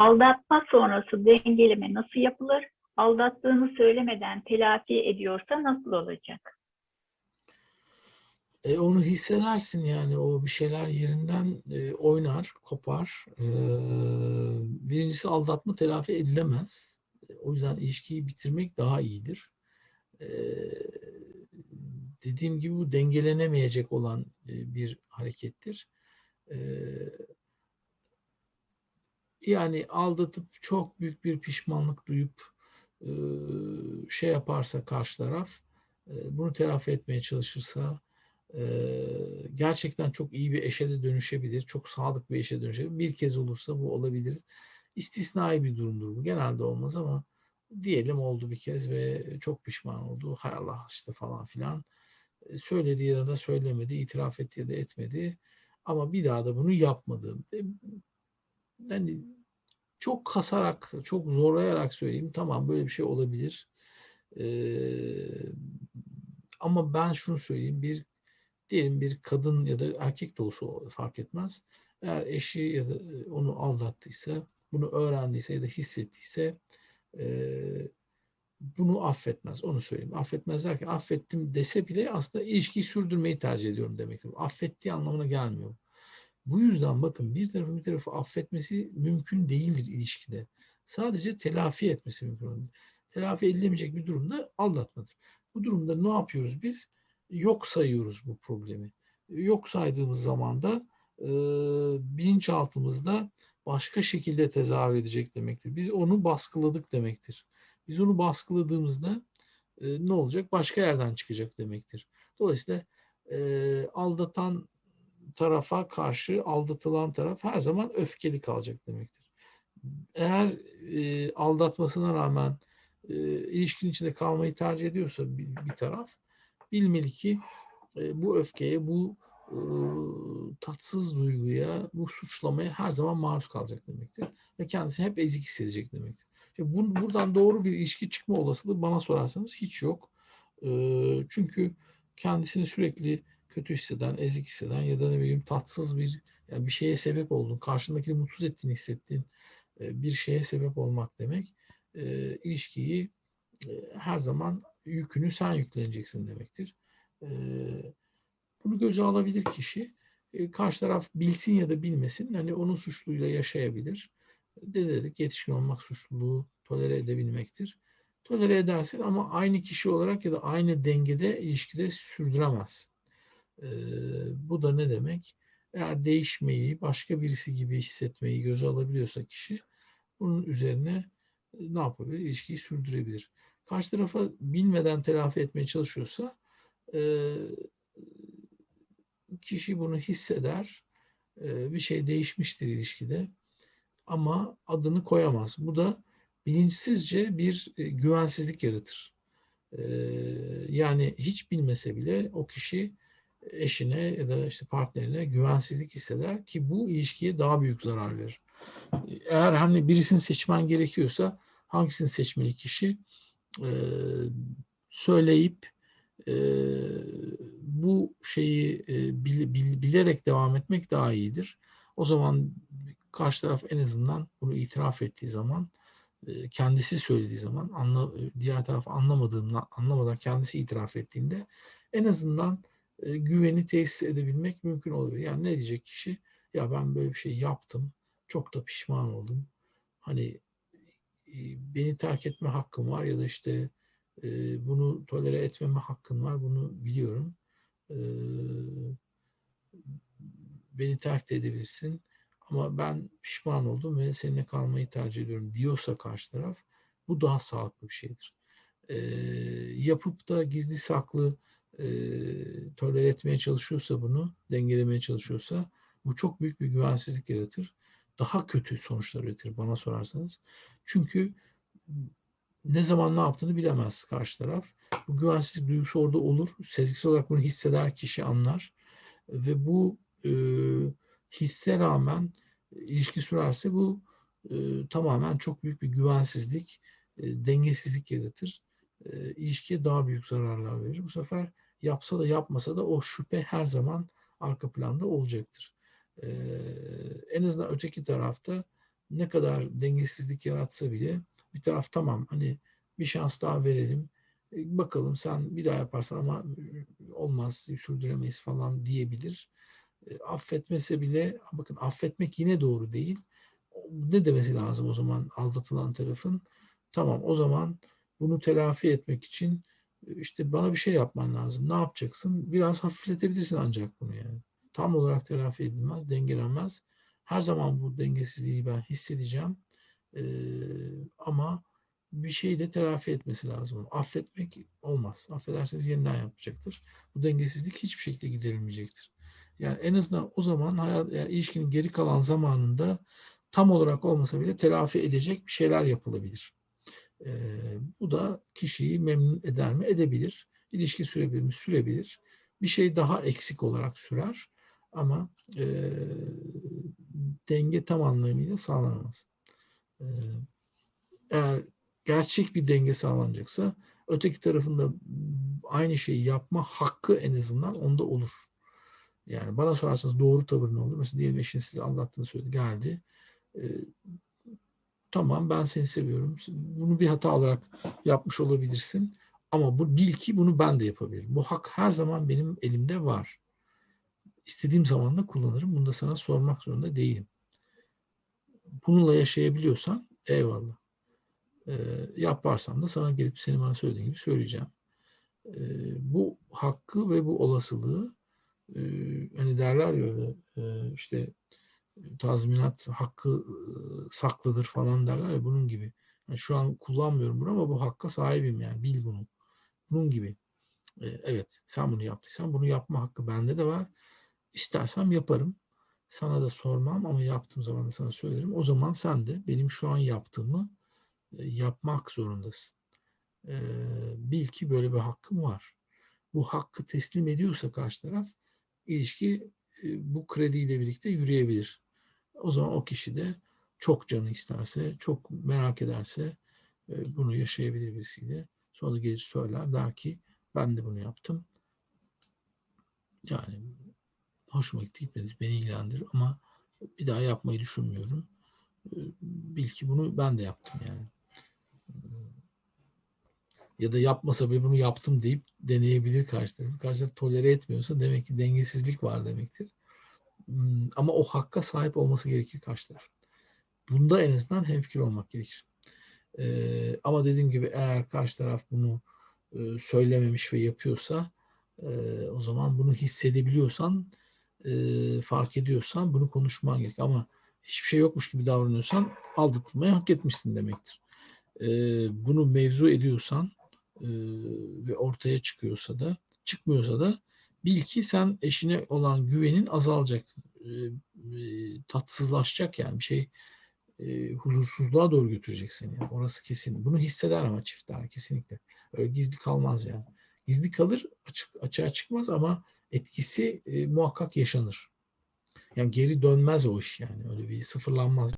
Aldatma sonrası dengeleme nasıl yapılır? Aldattığını söylemeden telafi ediyorsa nasıl olacak? E, onu hissedersin yani o bir şeyler yerinden e, oynar, kopar. E, birincisi aldatma telafi edilemez. E, o yüzden ilişkiyi bitirmek daha iyidir. E, dediğim gibi bu dengelenemeyecek olan e, bir harekettir. E, yani aldatıp çok büyük bir pişmanlık duyup e, şey yaparsa karşı taraf, e, bunu telafi etmeye çalışırsa gerçekten çok iyi bir eşe de dönüşebilir. Çok sadık bir eşe dönüşebilir. Bir kez olursa bu olabilir. İstisnai bir durumdur bu. Genelde olmaz ama diyelim oldu bir kez ve çok pişman oldu. Hay Allah işte falan filan. Söyledi ya da söylemedi, itiraf etti ya da etmedi. Ama bir daha da bunu yapmadı. Yani çok kasarak, çok zorlayarak söyleyeyim. Tamam böyle bir şey olabilir. Ee, ama ben şunu söyleyeyim. Bir diyelim bir kadın ya da erkek de olsa fark etmez. Eğer eşi ya da e, onu aldattıysa, bunu öğrendiyse ya da hissettiyse e, bunu affetmez. Onu söyleyeyim. Affetmez derken affettim dese bile aslında ilişkiyi sürdürmeyi tercih ediyorum demektir. Affettiği anlamına gelmiyor. Bu yüzden bakın bir tarafı bir tarafı affetmesi mümkün değildir ilişkide. Sadece telafi etmesi mümkün. Telafi edilemeyecek bir durumda aldatmadır. Bu durumda ne yapıyoruz biz? yok sayıyoruz bu problemi. Yok saydığımız zaman da e, bilinçaltımızda başka şekilde tezahür edecek demektir. Biz onu baskıladık demektir. Biz onu baskıladığımızda e, ne olacak? Başka yerden çıkacak demektir. Dolayısıyla e, aldatan tarafa karşı aldatılan taraf her zaman öfkeli kalacak demektir. Eğer e, aldatmasına rağmen e, ilişkinin içinde kalmayı tercih ediyorsa bir, bir taraf bilmeli ki e, bu öfkeye, bu e, tatsız duyguya, bu suçlamaya her zaman maruz kalacak demektir. Ve kendisi hep ezik hissedecek demektir. İşte bu, buradan doğru bir ilişki çıkma olasılığı bana sorarsanız hiç yok. E, çünkü kendisini sürekli kötü hisseden, ezik hisseden ya da ne bileyim tatsız bir yani bir şeye sebep oldun, karşındakini mutsuz ettiğini hissettiğin e, bir şeye sebep olmak demek. E, ilişkiyi e, her zaman yükünü sen yükleneceksin demektir. Bunu göze alabilir kişi. Karşı taraf bilsin ya da bilmesin. Hani onun suçluyla yaşayabilir. De dedik yetişkin olmak suçluluğu tolere edebilmektir. Tolere edersin ama aynı kişi olarak ya da aynı dengede ilişkide Bu da ne demek? Eğer değişmeyi, başka birisi gibi hissetmeyi göze alabiliyorsa kişi bunun üzerine ne yapabilir? İlişkiyi sürdürebilir karşı tarafa bilmeden telafi etmeye çalışıyorsa kişi bunu hisseder. Bir şey değişmiştir ilişkide. Ama adını koyamaz. Bu da bilinçsizce bir güvensizlik yaratır. Yani hiç bilmese bile o kişi eşine ya da işte partnerine güvensizlik hisseder ki bu ilişkiye daha büyük zarar verir. Eğer hani birisini seçmen gerekiyorsa hangisini seçmeli kişi? e, söyleyip e, bu şeyi e, bil, bil, bilerek devam etmek daha iyidir. O zaman karşı taraf en azından bunu itiraf ettiği zaman e, kendisi söylediği zaman anla, diğer taraf anlamadığından anlamadan kendisi itiraf ettiğinde en azından güveni tesis edebilmek mümkün olabilir. Yani ne diyecek kişi? Ya ben böyle bir şey yaptım. Çok da pişman oldum. Hani beni terk etme hakkım var ya da işte bunu tolere etmeme hakkın var. Bunu biliyorum. beni terk de edebilirsin. Ama ben pişman oldum ve seninle kalmayı tercih ediyorum diyorsa karşı taraf bu daha sağlıklı bir şeydir. yapıp da gizli saklı e, tolere etmeye çalışıyorsa bunu, dengelemeye çalışıyorsa bu çok büyük bir güvensizlik yaratır daha kötü sonuçlar üretir bana sorarsanız. Çünkü ne zaman ne yaptığını bilemez karşı taraf. Bu güvensizlik duygusu orada olur. Sezgisel olarak bunu hisseder kişi anlar. Ve bu e, hisse rağmen ilişki sürerse bu e, tamamen çok büyük bir güvensizlik, e, dengesizlik yaratır. E, ilişkiye daha büyük zararlar verir. Bu sefer yapsa da yapmasa da o şüphe her zaman arka planda olacaktır. Ee, en azından öteki tarafta ne kadar dengesizlik yaratsa bile bir taraf tamam hani bir şans daha verelim. E, Bakalım sen bir daha yaparsan ama e, olmaz, sürdüremeyiz falan diyebilir. E, Affetmese bile bakın affetmek yine doğru değil. Ne demesi lazım o zaman aldatılan tarafın? Tamam o zaman bunu telafi etmek için işte bana bir şey yapman lazım. Ne yapacaksın? Biraz hafifletebilirsin ancak bunu yani. Tam olarak telafi edilmez, dengelenmez. Her zaman bu dengesizliği ben hissedeceğim. Ee, ama bir şeyle telafi etmesi lazım. Affetmek olmaz. Affederseniz yeniden yapacaktır. Bu dengesizlik hiçbir şekilde giderilmeyecektir. Yani en azından o zaman hayat, yani ilişkinin geri kalan zamanında tam olarak olmasa bile telafi edecek bir şeyler yapılabilir. Ee, bu da kişiyi memnun eder mi? Edebilir. İlişki sürebilir mi? Sürebilir. Bir şey daha eksik olarak sürer ama e, denge tam anlamıyla sağlanamaz. E, eğer gerçek bir denge sağlanacaksa öteki tarafında aynı şeyi yapma hakkı en azından onda olur. Yani bana sorarsanız doğru tavır ne olur? Mesela diyelim eşin sizi aldattığını söyledi, geldi. E, tamam ben seni seviyorum. Bunu bir hata olarak yapmış olabilirsin. Ama bu bil ki bunu ben de yapabilirim. Bu hak her zaman benim elimde var. İstediğim zaman da kullanırım. Bunu da sana sormak zorunda değilim. Bununla yaşayabiliyorsan eyvallah. E, yaparsam da sana gelip senin bana söylediğin gibi söyleyeceğim. E, bu hakkı ve bu olasılığı e, hani derler ya e, işte tazminat hakkı saklıdır falan derler ya bunun gibi. Yani şu an kullanmıyorum bunu ama bu hakka sahibim yani bil bunu. Bunun gibi. Evet sen bunu yaptıysan bunu yapma hakkı bende de var. İstersem yaparım. Sana da sormam ama yaptığım zaman da sana söylerim. O zaman sen de benim şu an yaptığımı yapmak zorundasın. Bil ki böyle bir hakkım var. Bu hakkı teslim ediyorsa karşı taraf ilişki bu krediyle birlikte yürüyebilir. O zaman o kişi de çok canı isterse, çok merak ederse e, bunu yaşayabilir birisiyle. Sonra gelir söyler der ki ben de bunu yaptım. Yani hoşuma gitti gitmedi beni ilgilendirir ama bir daha yapmayı düşünmüyorum. E, Bil ki bunu ben de yaptım yani. Ya da yapmasa bile bunu yaptım deyip deneyebilir karşı tarafı. Karşı taraf tolere etmiyorsa demek ki dengesizlik var demektir. Hmm, Ama o hakka sahip olması gerekir karşı taraf. Bunda en azından hemfikir olmak gerekir. Ee, ama dediğim gibi eğer karşı taraf bunu e, söylememiş ve yapıyorsa e, o zaman bunu hissedebiliyorsan e, fark ediyorsan bunu konuşman gerek. Ama hiçbir şey yokmuş gibi davranıyorsan aldatılmayı hak etmişsin demektir. E, bunu mevzu ediyorsan e, ve ortaya çıkıyorsa da çıkmıyorsa da bil ki sen eşine olan güvenin azalacak. E, e, tatsızlaşacak yani bir şey e, huzursuzluğa doğru götürecek seni. Yani orası kesin. Bunu hisseder ama çiftler kesinlikle. Öyle gizli kalmaz yani. Gizli kalır, açık açığa çıkmaz ama etkisi e, muhakkak yaşanır. Yani geri dönmez o iş yani. Öyle bir sıfırlanmaz.